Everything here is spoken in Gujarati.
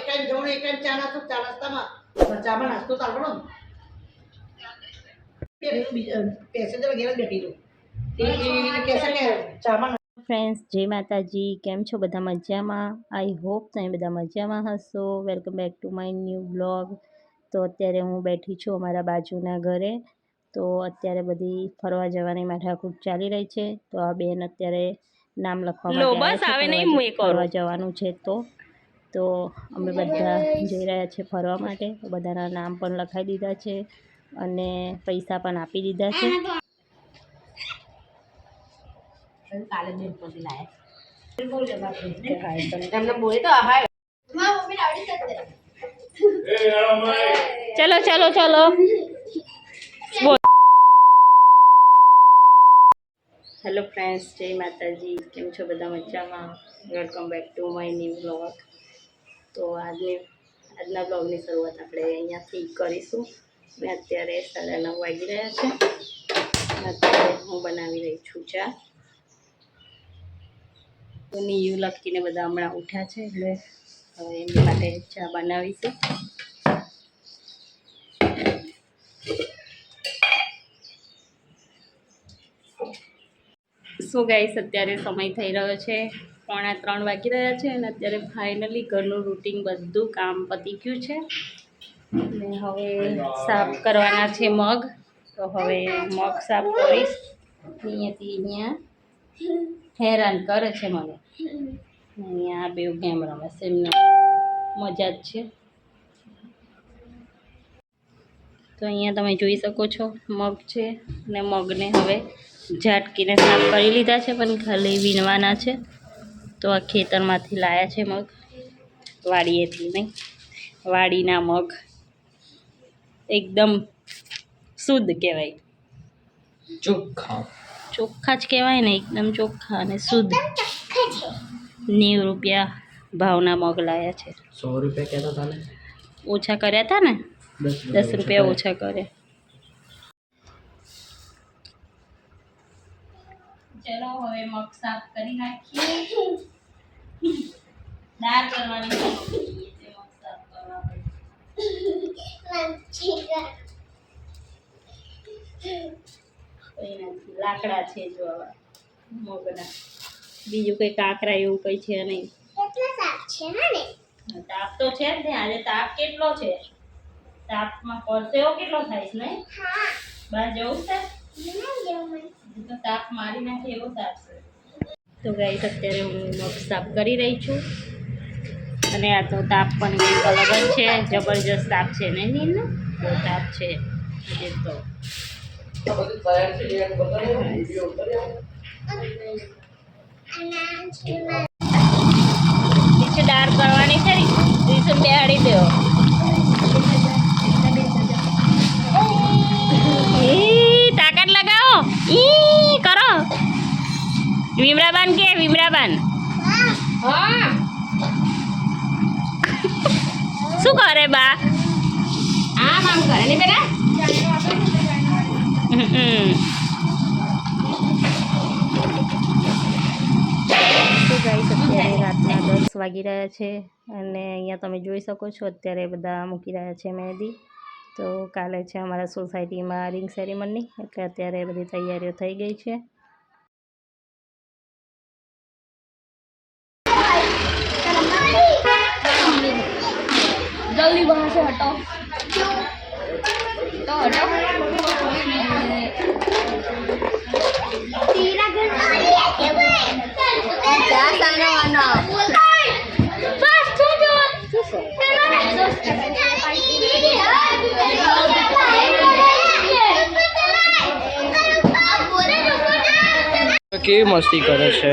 એક ટાઈમ જમણો એક ટાઈમ ચા નાસ્તો ચા નાસ્તામાં. ચામાં નાસ્તો ચાલવાનો પેસેન્જર ઘેર જ બેઠી છું ફ્રેન્ડ્સ જય માતાજી. કેમ છો બધા મજામાં? આઈ હોપ તમે બધા મજામાં હશો. Welcome back to my new blog તો અત્યારે હું બેઠી છું અમારા બાજુના ઘરે. તો અત્યારે બધી ફરવા જવાની માથાકૂટ ચાલી રહી છે. તો આ બેન અત્યારે નામ લખવા માટે. ફરવા જવાનું છે તો. તો અમે બધા જઈ રહ્યા છે ફરવા માટે. બધાના નામ પણ લખાવી દીધા છે અને પૈસા પણ આપી દીધા છે. ચલો ચલો ચલો. હેલો ફ્રેન્ડ્સ જય માતાજી. કેમ છો બધા મજામાં? Welcome back to my new blog તો આજની આજના બ્લોગની શરૂઆત આપણે અહીંયાથી કરીશું. મેં અત્યારે સાડા નવ વાગી રહ્યા છે. અત્યારે હું બનાવી રહી છું ચા તો નીયુ લખીને બધા હમણાં ઉઠ્યા છે એટલે હવે એમની માટે ચા બનાવીશું. સો ગાઈસ અત્યારે સમય થઈ રહ્યો છે? પોણા ત્રણ વાગી રહ્યા છે અને અત્યારે ફાઇનલી ઘરનું રૂટિન બધું કામ પતી ગયું છે. અને હવે સાફ કરવાના છે મગ. તો હવે મગ સાફ કરીશ. અહીંયાથી અહીંયા હેરાન કરે છે મને. અહીંયા આ બે ગેમ રમે છે? એમને મજા જ છે. તો અહીંયા તમે જોઈ શકો છો મગ છે અને મગને હવે ઝાટકીને સાફ કરી લીધા છે, પણ ખાલી વીણવાના છે. તો આ ખેતરમાંથી લાયા છે મગ. વાડીએથી નહીં. વાડીના મગ. એકદમ શુદ્ધ કહેવાય. ચોખ્ખા. ચોખ્ખા જ કહેવાય ને એકદમ ચોખ્ખા અને શુદ્ધ. નેવું રૂપિયા ભાવના મગ લાયા છે. સો રૂપિયા કહેતા હતા ને? ઓછા કર્યા હતા ને? દસ રૂપિયા ઓછા કરે ચલો હવે મગ સાફ કરી નાખીએ. દાળ કરવાની છે. એટલે મગ સાફ કરવા પડે. કંઈ નથી લાકડા છે જો આવા મગના. બીજું કંઈ કાંકરા એવું કંઈ છે નહીં. હા, તાપ તો છે જ ને. આજે તાપ કેટલો છે? તાપમાં પરસેવો કેટલો થાય છે નહીં? બહાર જવું છે? હજી તો ગાઈસ અત્યારે હું મગ સાફ કરી રહી છું. અને આ તો તાપ પણ કંઈક અલગ જ છે. જબરજસ્ત તાપ છે ને બહુ તાપ છે. આજે તો. નીચે દાળ કરવાની ખરી. ને બેહાડી દેવો ઈ કરો. વિમરાબાન કે વિમરાબાન? શું કરે બા? આમ આમ કરે ને બેટા. રાતના દસ વાગી રહ્યા છે અને અહીંયા તમે જોઈ શકો છો અત્યારે બધા મૂકી રહ્યા છે મહેંદી. તો કાલે છે અમારા સોસાયટીમાં રિંગ સેરેમનની એટલે અત્યારે બધી તૈયારીઓ થઈ ગઈ છે. જલ્દી બહાર હટાવ કેવી મસ્તી કરે છે.